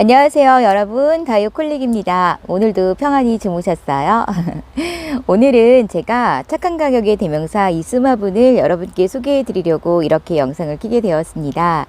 안녕하세요, 여러분. 다이어콜릭입니다. 오늘도 평안히 주무셨어요? 오늘은 제가 착한 가격의 대명사 이수마분을 여러분께 소개해 드리려고 이렇게 영상을 키게 되었습니다.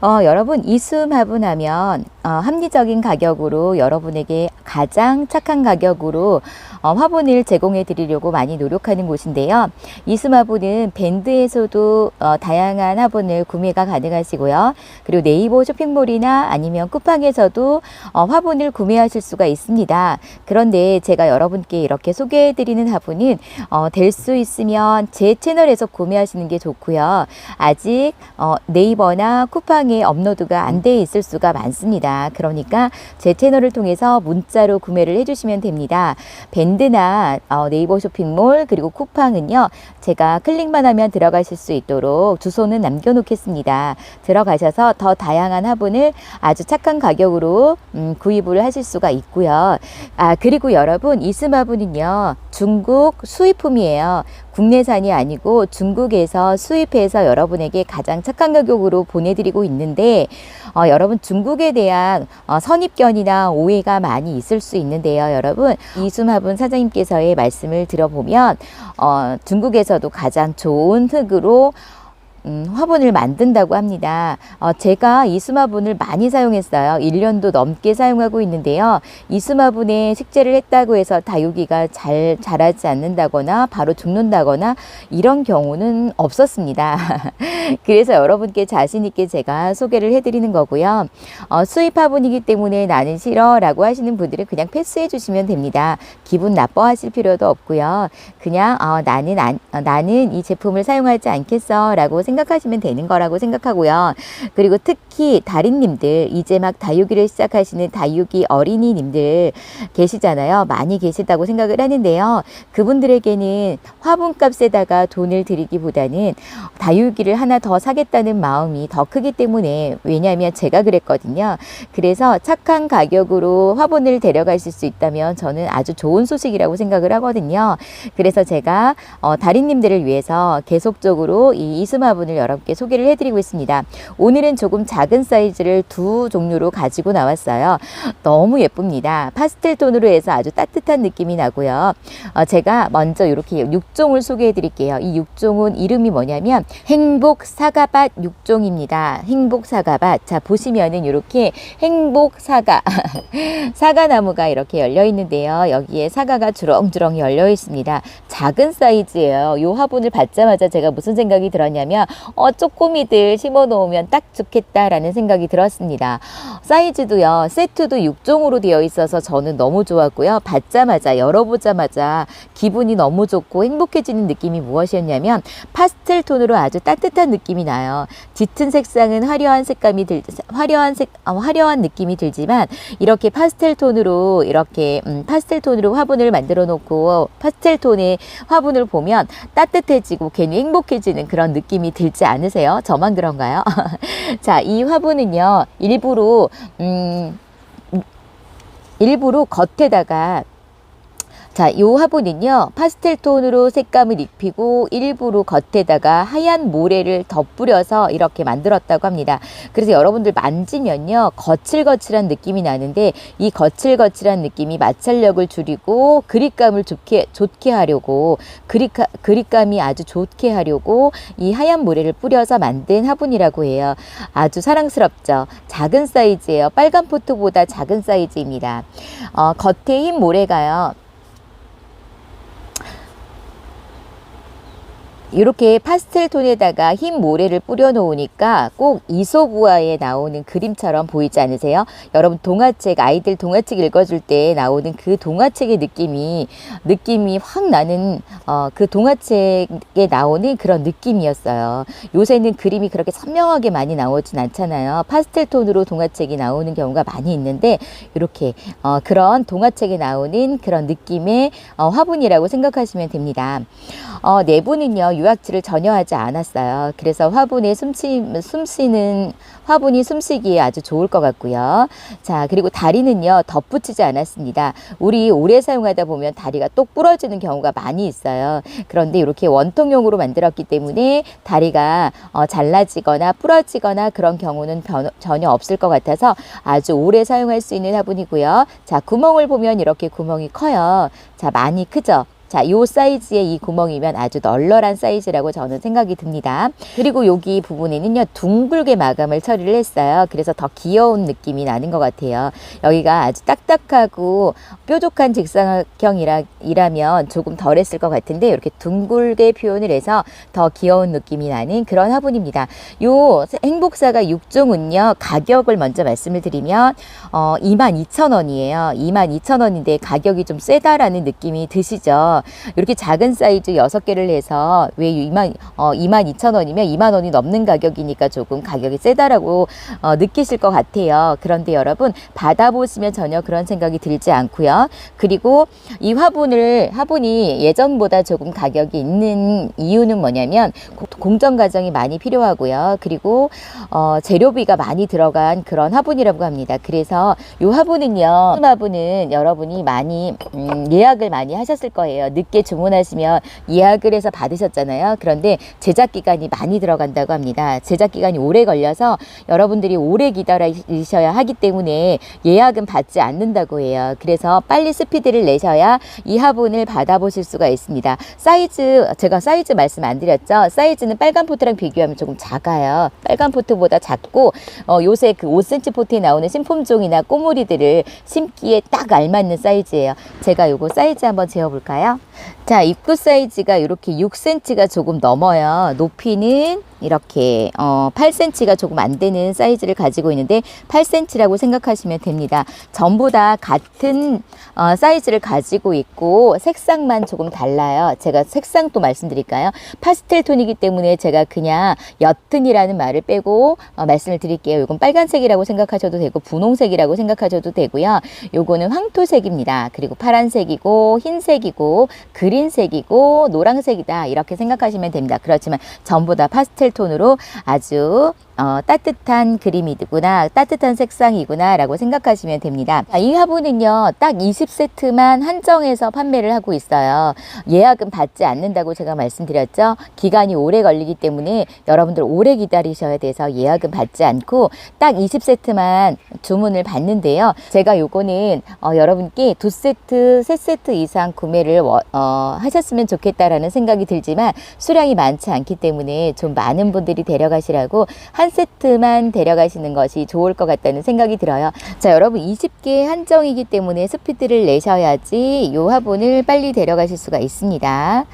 어, 여러분, 이수마분 하면 어, 합리적인 가격으로 여러분에게 가장 착한 가격으로 어, 화분을 제공해 드리려고 많이 노력하는 곳인데요. 이수마분은 밴드에서도 어, 다양한 화분을 구매가 가능하시고요. 그리고 네이버 쇼핑몰이나 아니면 쿠팡에서도 어, 화분을 구매하실 수가 있습니다. 그런데 제가 여러분께 이렇게 소개해 드리는 화분은 어, 될수 있으면 제 채널에서 구매하시는 게 좋고요. 아직 어, 네이버나 쿠팡에 업로드가 안 돼 있을 수가 많습니다. 그러니까 제 채널을 통해서 문자로 구매를 해주시면 됩니다. 밴드 나 어, 네이버 쇼핑몰 그리고 쿠팡은요 제가 클릭만 하면 들어가실 수 있도록 주소는 남겨놓겠습니다. 들어가셔서 더 다양한 화분을 아주 착한 가격으로 음, 구입을 하실 수가 있고요. 아 그리고 여러분 이스마분은요 중국 수입품이에요. 국내산이 아니고 중국에서 수입해서 여러분에게 가장 착한 가격으로 보내드리고 있는데 어, 여러분 중국에 대한 어, 선입견이나 오해가 많이 있을 수 있는데요, 여러분. 이수마분 사장님께서의 말씀을 들어보면 어, 중국에서도 가장 좋은 흙으로 음, 화분을 만든다고 합니다. 어, 제가 이수마분을 많이 사용했어요. 1년도 넘게 사용하고 있는데요. 이수마분에 식재를 했다고 해서 다육이가 잘 자라지 않는다거나 바로 죽는다거나 이런 경우는 없었습니다. 그래서 여러분께 자신있게 제가 소개를 해드리는 거고요. 어, 수입 화분이기 때문에 나는 싫어 라고 하시는 분들은 그냥 패스해 주시면 됩니다. 기분 나빠하실 필요도 없고요. 그냥 어, 나는 안, 어, 나는 이 제품을 사용하지 않겠어 라고 생각하시면 되는 거라고 생각하고요. 그리고 특히 달인님들 이제 막 다육이를 시작하시는 다육이 어린이님들 계시잖아요. 많이 계시다고 생각을 하는데요. 그분들에게는 화분값에다가 돈을 드리기보다는 다육이를 하나 더 사겠다는 마음이 더 크기 때문에 왜냐하면 제가 그랬거든요. 그래서 착한 가격으로 화분을 데려가실 수 있다면 저는 아주 좋은 소식이라고 생각을 하거든요. 그래서 제가 어, 달인님들을 위해서 계속적으로 이 이수마 분을 여러분께 소개를 해드리고 있습니다. 오늘은 조금 작은 사이즈를 두 종류로 가지고 나왔어요. 너무 예쁩니다. 파스텔 톤으로 해서 아주 따뜻한 느낌이 나고요. 어, 제가 먼저 이렇게 6종을 소개해 드릴게요. 이 6종은 이름이 뭐냐면 행복 사과밭 6종입니다. 행복 사과밭. 자, 보시면은 이렇게 행복 사과. 사과나무가 이렇게 열려 있는데요. 여기에 사과가 주렁주렁 열려 있습니다. 작은 사이즈예요. 이 화분을 받자마자 제가 무슨 생각이 들었냐면 어, 쪼꼬미들 심어 놓으면 딱 좋겠다라는 생각이 들었습니다. 사이즈도요. 세트도 6종으로 되어 있어서 저는 너무 좋았고요. 받자마자 열어보자마자 기분이 너무 좋고 행복해지는 느낌이 무엇이었냐면 파스텔 톤으로 아주 따뜻한 느낌이 나요. 짙은 색상은 화려한 색감이 들 화려한 색 어, 화려한 느낌이 들지만 이렇게 파스텔 톤으로 이렇게 음, 파스텔 톤으로 화분을 만들어 놓고 파스텔 톤의 화분을 보면 따뜻해지고 괜히 행복해지는 그런 느낌이 들지 않으세요? 저만 그런가요? 자, 이 화분은요. 일부러 음 일부러 겉에다가 자, 요 화분은요, 파스텔 톤으로 색감을 입히고 일부러 겉에다가 하얀 모래를 덧뿌려서 이렇게 만들었다고 합니다. 그래서 여러분들 만지면요, 거칠거칠한 느낌이 나는데 이 거칠거칠한 느낌이 마찰력을 줄이고 그립감을 좋게, 좋게 하려고 그립, 그립감이 아주 좋게 하려고 이 하얀 모래를 뿌려서 만든 화분이라고 해요. 아주 사랑스럽죠. 작은 사이즈예요. 빨간 포트보다 작은 사이즈입니다. 어, 겉에 흰 모래가요. 이렇게 파스텔 톤에다가 흰 모래를 뿌려 놓으니까 꼭 이소부화에 나오는 그림처럼 보이지 않으세요? 여러분 동화책 아이들 동화책 읽어줄 때 나오는 그 동화책의 느낌이 느낌이 확 나는 어, 그 동화책에 나오는 그런 느낌이었어요. 요새는 그림이 그렇게 선명하게 많이 나오진 않잖아요. 파스텔 톤으로 동화책이 나오는 경우가 많이 있는데 이렇게 어, 그런 동화책에 나오는 그런 느낌의 어, 화분이라고 생각하시면 됩니다. 어, 내부는요 유학질을 전혀 하지 않았어요. 그래서 화분에 숨쉬, 숨쉬는 화분이 숨쉬기에 아주 좋을 것 같고요. 자, 그리고 다리는요, 덧붙이지 않았습니다. 우리 오래 사용하다 보면 다리가 똑 부러지는 경우가 많이 있어요. 그런데 이렇게 원통용으로 만들었기 때문에 다리가 어, 잘라지거나 부러지거나 그런 경우는 변- 전혀 없을 것 같아서 아주 오래 사용할 수 있는 화분이고요. 자, 구멍을 보면 이렇게 구멍이 커요. 자, 많이 크죠? 자, 요 사이즈의 이 구멍이면 아주 널널한 사이즈라고 저는 생각이 듭니다. 그리고 여기 부분에는요, 둥글게 마감을 처리를 했어요. 그래서 더 귀여운 느낌이 나는 것 같아요. 여기가 아주 딱딱하고 뾰족한 직사각형이라면 조금 덜 했을 것 같은데, 이렇게 둥글게 표현을 해서 더 귀여운 느낌이 나는 그런 화분입니다. 요 행복사가 6종은요, 가격을 먼저 말씀을 드리면, 어, 22,000원이에요. 22,000원인데 가격이 좀 세다라는 느낌이 드시죠? 이렇게 작은 사이즈 6개를 해서 왜 2만, 어, 22,000원이면 2만 원이 넘는 가격이니까 조금 가격이 세다라고 어, 느끼실 것 같아요. 그런데 여러분, 받아보시면 전혀 그런 생각이 들지 않고요. 그리고 이 화분을, 화분이 예전보다 조금 가격이 있는 이유는 뭐냐면 고- 공정 과정이 많이 필요하고요. 그리고 어, 재료비가 많이 들어간 그런 화분이라고 합니다. 그래서 이 화분은요, 이 화분은 여러분이 많이 음, 예약을 많이 하셨을 거예요. 늦게 주문하시면 예약을 해서 받으셨잖아요. 그런데 제작 기간이 많이 들어간다고 합니다. 제작 기간이 오래 걸려서 여러분들이 오래 기다리셔야 하기 때문에 예약은 받지 않는다고 해요. 그래서 빨리 스피드를 내셔야 이 화분을 받아보실 수가 있습니다. 사이즈 제가 사이즈 말씀 안 드렸죠? 사이즈는 빨간 포트랑 비교하면 조금 작아요. 빨간 포트보다 작고 어, 요새 그 5cm 포트에 나오는 신품종이나 꼬물이들을 심기에 딱 알맞는 사이즈예요. 제가 요거 사이즈 한번 재어볼까요? 자, 입구 사이즈가 이렇게 6cm가 조금 넘어요. 높이는 이렇게 어, 8cm가 조금 안 되는 사이즈를 가지고 있는데 8cm라고 생각하시면 됩니다. 전부 다 같은 어, 사이즈를 가지고 있고 색상만 조금 달라요. 제가 색상도 말씀드릴까요? 파스텔 톤이기 때문에 제가 그냥 옅은이라는 말을 빼고 어, 말씀을 드릴게요. 이건 빨간색이라고 생각하셔도 되고 분홍색이라고 생각하셔도 되고요. 요거는 황토색입니다. 그리고 파란색이고 흰색이고 그린색이고 노란색이다 이렇게 생각하시면 됩니다. 그렇지만 전부 다 파스텔 톤으로 아주 어, 따뜻한 그림이구나, 따뜻한 색상이구나, 라고 생각하시면 됩니다. 자, 이 화분은요, 딱 20세트만 한정해서 판매를 하고 있어요. 예약은 받지 않는다고 제가 말씀드렸죠. 기간이 오래 걸리기 때문에 여러분들 오래 기다리셔야 돼서 예약은 받지 않고 딱 20세트만 주문을 받는데요. 제가 요거는 어, 여러분께 두 세트, 세 세트 이상 구매를 워- 어, 하셨으면 좋겠다라는 생각이 들지만 수량이 많지 않기 때문에 좀 많은 분들이 데려가시라고 한 세트만 데려가시는 것이 좋을 것 같다는 생각이 들어요. 자, 여러분 20개 한정이기 때문에 스피드를 내셔야지 이 화분을 빨리 데려가실 수가 있습니다.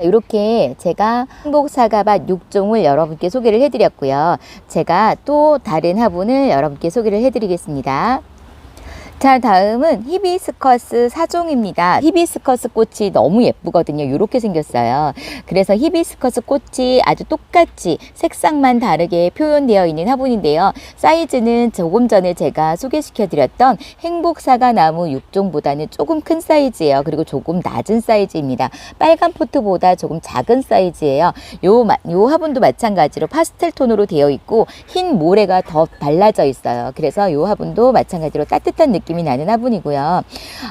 이렇게 제가 행복 사과밭 6종을 여러분께 소개를 해드렸고요. 제가 또 다른 화분을 여러분께 소개를 해드리겠습니다. 자, 다음은 히비스커스 사종입니다. 히비스커스 꽃이 너무 예쁘거든요. 이렇게 생겼어요. 그래서 히비스커스 꽃이 아주 똑같이 색상만 다르게 표현되어 있는 화분인데요. 사이즈는 조금 전에 제가 소개시켜 드렸던 행복사과 나무 6종보다는 조금 큰 사이즈예요. 그리고 조금 낮은 사이즈입니다. 빨간 포트보다 조금 작은 사이즈예요. 요, 마- 요 화분도 마찬가지로 파스텔 톤으로 되어 있고 흰 모래가 더 발라져 있어요. 그래서 요 화분도 마찬가지로 따뜻한 느낌 이 나는 화분이고요.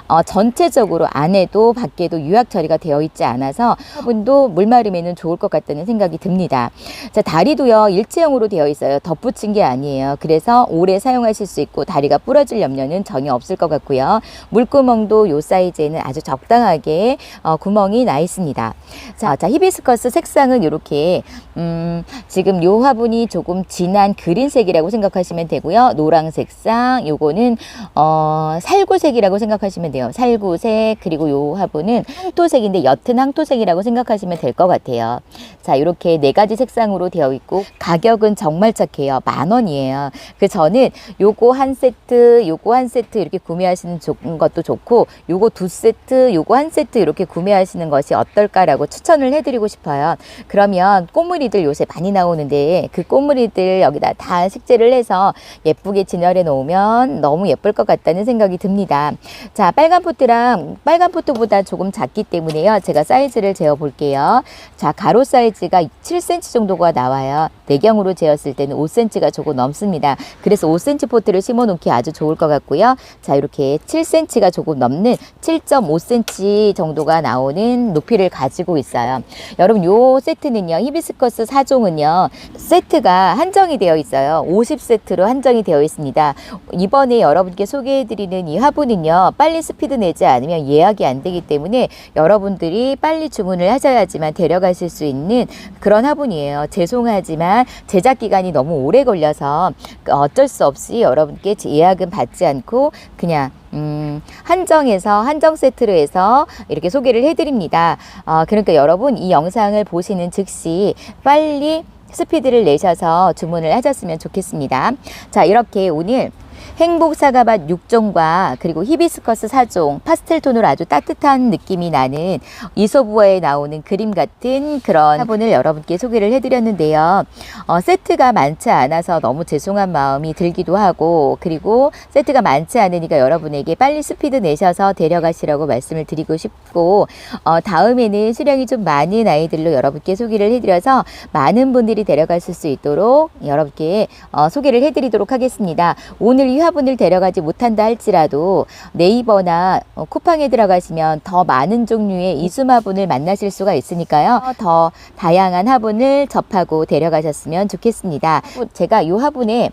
어, 전체적으로 안에도 밖에도 유약 처리가 되어 있지 않아서 화분도 물 마름에는 좋을 것 같다는 생각이 듭니다. 자, 다리도요, 일체형으로 되어 있어요. 덧붙인 게 아니에요. 그래서 오래 사용하실 수 있고 다리가 부러질 염려는 전혀 없을 것 같고요. 물구멍도 요 사이즈에는 아주 적당하게 어, 구멍이 나 있습니다. 자, 자, 히비스커스 색상은 이렇게 음, 지금 요 화분이 조금 진한 그린색이라고 생각하시면 되고요. 노랑 색상, 요거는 어, 살구색이라고 생각하시면 돼요. 살구색 그리고 요 화분은 황토색인데 옅은 황토색이라고 생각하시면 될 것 같아요. 자, 이렇게 네 가지 색상으로 되어 있고 가격은 정말 착해요. 만 원이에요. 그 저는 요거 한 세트, 요거 한 세트 이렇게 구매하시는 조- 것도 좋고 요거 두 세트, 요거 한 세트 이렇게 구매하시는 것이 어떨까라고 추천을 해드리고 싶어요. 그러면 꽃무리들 요새 많이 나오는데 그 꽃무리들 여기다 다 식재를 해서 예쁘게 진열해 놓으면 너무 예쁠 것 같다 는 같다는 생각이 듭니다. 자, 빨간 포트랑 빨간 포트보다 조금 작기 때문에요. 제가 사이즈를 재어 볼게요. 자, 가로 사이즈가 7cm 정도가 나와요. 내경으로 재었을 때는 5cm가 조금 넘습니다. 그래서 5cm 포트를 심어 놓기 아주 좋을 것 같고요. 자, 이렇게 7cm가 조금 넘는 7.5cm 정도가 나오는 높이를 가지고 있어요. 여러분, 요 세트는요, 히비스커스 4종은요, 세트가 한정이 되어 있어요. 50세트로 한정이 되어 있습니다. 이번에 여러분께 소개 해드리는 이 화분은요, 빨리 스피드 내지 않으면 예약이 안 되기 때문에 여러분들이 빨리 주문을 하셔야지만 데려가실 수 있는 그런 화분이에요. 죄송하지만 제작 기간이 너무 오래 걸려서 어쩔 수 없이 여러분께 예약은 받지 않고 그냥 음, 한정해서 한정 세트로 해서 이렇게 소개를 해드립니다. 어, 그러니까 여러분 이 영상을 보시는 즉시 빨리 스피드를 내셔서 주문을 하셨으면 좋겠습니다. 자, 이렇게 오늘 행복 사과밭 6종과 그리고 히비스커스 4종 파스텔 톤으로 아주 따뜻한 느낌이 나는 이소부어에 나오는 그림 같은 그런 화분을 여러분께 소개를 해드렸는데요. 어, 세트가 많지 않아서 너무 죄송한 마음이 들기도 하고 그리고 세트가 많지 않으니까 여러분에게 빨리 스피드 내셔서 데려가시라고 말씀을 드리고 싶고 어, 다음에는 수량이 좀 많은 아이들로 여러분께 소개를 해드려서 많은 분들이 데려가실 수 있도록 여러분께 어, 소개를 해드리도록 하겠습니다. 오늘 이 화분 을 데려가지 못한다 할지라도 네이버나 어, 쿠팡에 들어가시면 더 많은 종류의 이수마분을 만나실 수가 있으니까요. 더 다양한 화분을 접하고 데려가셨으면 좋겠습니다. 제가 이 화분에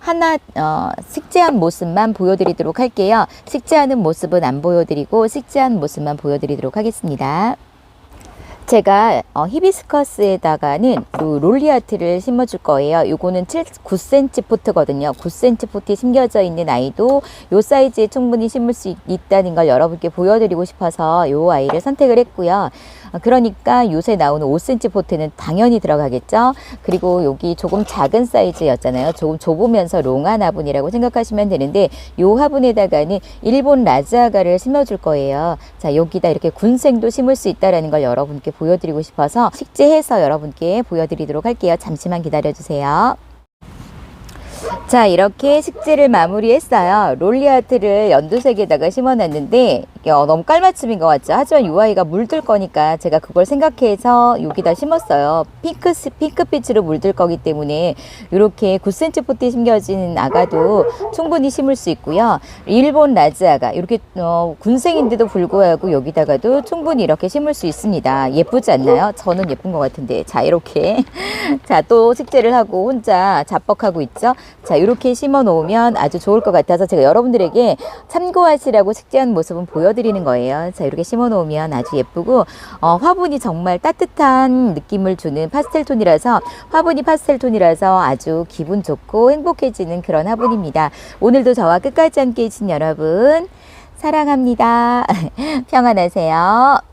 하나 어, 식재한 모습만 보여드리도록 할게요. 식재하는 모습은 안 보여드리고 식재한 모습만 보여드리도록 하겠습니다. 제가 어, 히비스커스에다가는 요 롤리아트를 심어줄 거예요. 요거는 7, 9cm 포트거든요. 9cm 포트에 심겨져 있는 아이도 요 사이즈에 충분히 심을 수 있, 있다는 걸 여러분께 보여드리고 싶어서 요 아이를 선택을 했고요. 어, 그러니까 요새 나오는 5cm 포트는 당연히 들어가겠죠. 그리고 여기 조금 작은 사이즈였잖아요. 조금 좁으면서 롱한 화분이라고 생각하시면 되는데 요 화분에다가는 일본 라즈아가를 심어줄 거예요. 자 여기다 이렇게 군생도 심을 수 있다라는 걸 여러분께 보여드리고 싶어서 식재해서 여러분께 보여드리도록 할게요. 잠시만 기다려주세요. 자 이렇게 식재를 마무리했어요. 롤리아트를 연두색에다가 심어놨는데 어, 너무 깔맞춤인 것 같죠? 하지만 이 아이가 물들 거니까 제가 그걸 생각해서 여기다 심었어요. 핑크, 핑크빛으로 물들 거기 때문에 이렇게 9cm 포트에 심겨진 아가도 충분히 심을 수 있고요. 일본 라즈 아가 이렇게 어, 군생인데도 불구하고 여기다가도 충분히 이렇게 심을 수 있습니다. 예쁘지 않나요? 저는 예쁜 것 같은데 자 이렇게 자 또 식재를 하고 혼자 자뻑하고 있죠. 자 이렇게 심어 놓으면 아주 좋을 것 같아서 제가 여러분들에게 참고하시라고 식재한 모습은 보여드리는 거예요. 자 이렇게 심어 놓으면 아주 예쁘고 어, 화분이 정말 따뜻한 느낌을 주는 파스텔 톤이라서 화분이 파스텔 톤이라서 아주 기분 좋고 행복해지는 그런 화분입니다. 오늘도 저와 끝까지 함께 해 주신 여러분 사랑합니다. 평안하세요.